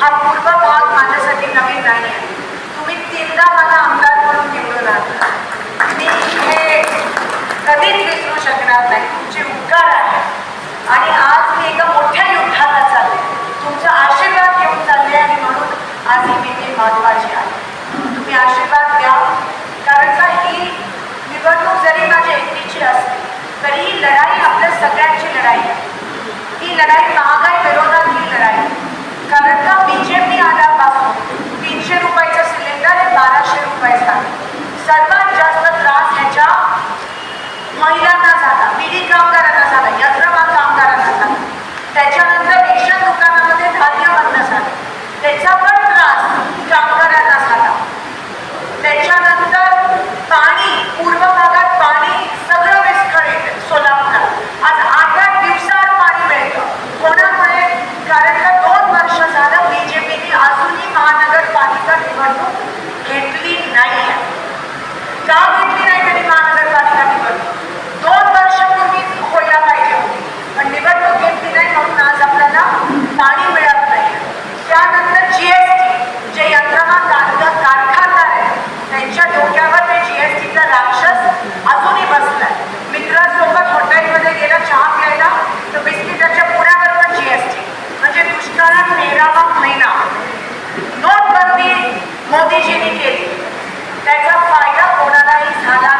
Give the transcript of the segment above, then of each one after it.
हा पूर्व भाग माझ्यासाठी नवीन नाही आहे. तुम्ही तीनदा मला आमदार म्हणून निवडून मी हे कधीच विसरू शकणार नाही. तुमचे उपकार आहे आणि आज महिला न जाता पीड़ित लोग कारण मेरावा महिना नोटबंदी मोदीजींनी केली. त्याचा फायदा कोणालाही झाला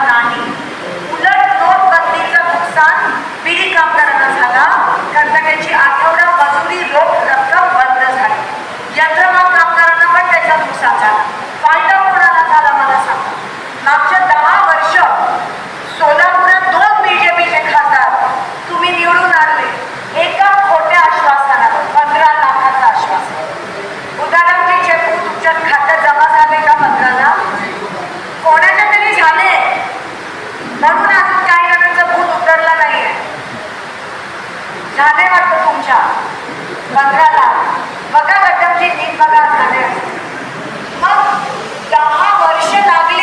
म्हणून अजून काही भूत उतरला नाहीये. झाले वाटत तुमच्या? बंगाला बघा गड्डमची तीन बघा झाले. मग दहा वर्ष लागली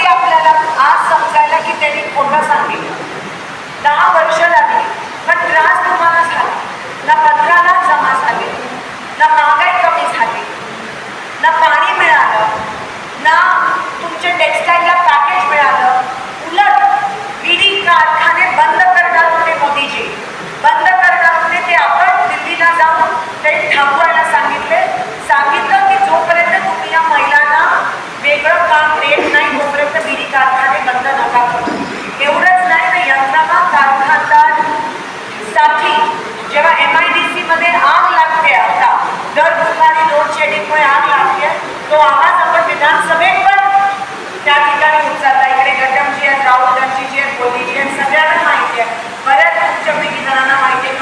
तो आवाज आपण विधानसभेत पण त्या ठिकाणी उच्चारला. इकडे गटमजी आहेत राऊतांची जी आहेत बोलीची आहेत सगळ्यांना माहिती आहे. बऱ्याच तुमच्यापैकी जणांना माहिती आहे.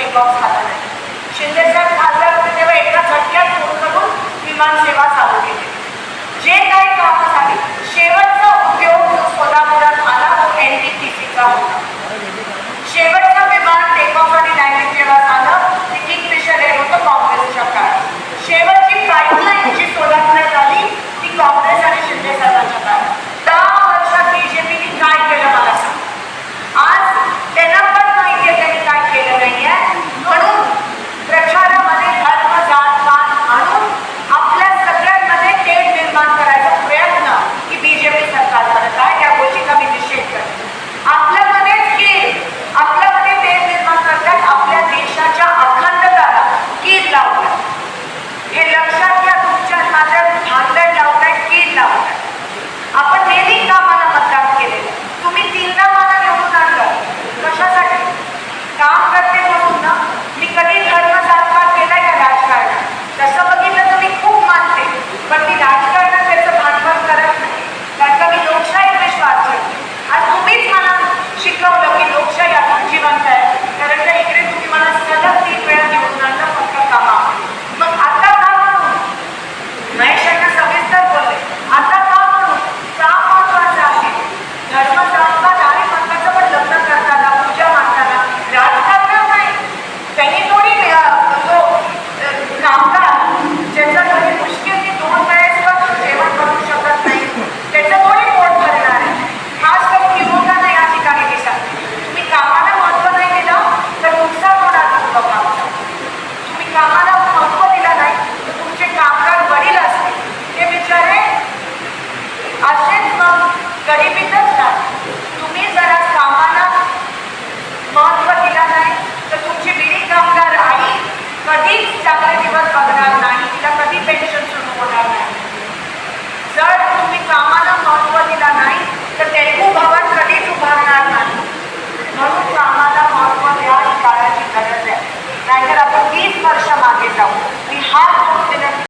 तेव्हा म्हणजे एका चालू केली. जे काही शेवटचा उद्योग सोलापुरात आला तो एन टी होता. शेवट ಇಪ್ಪತ್ತೆರಡು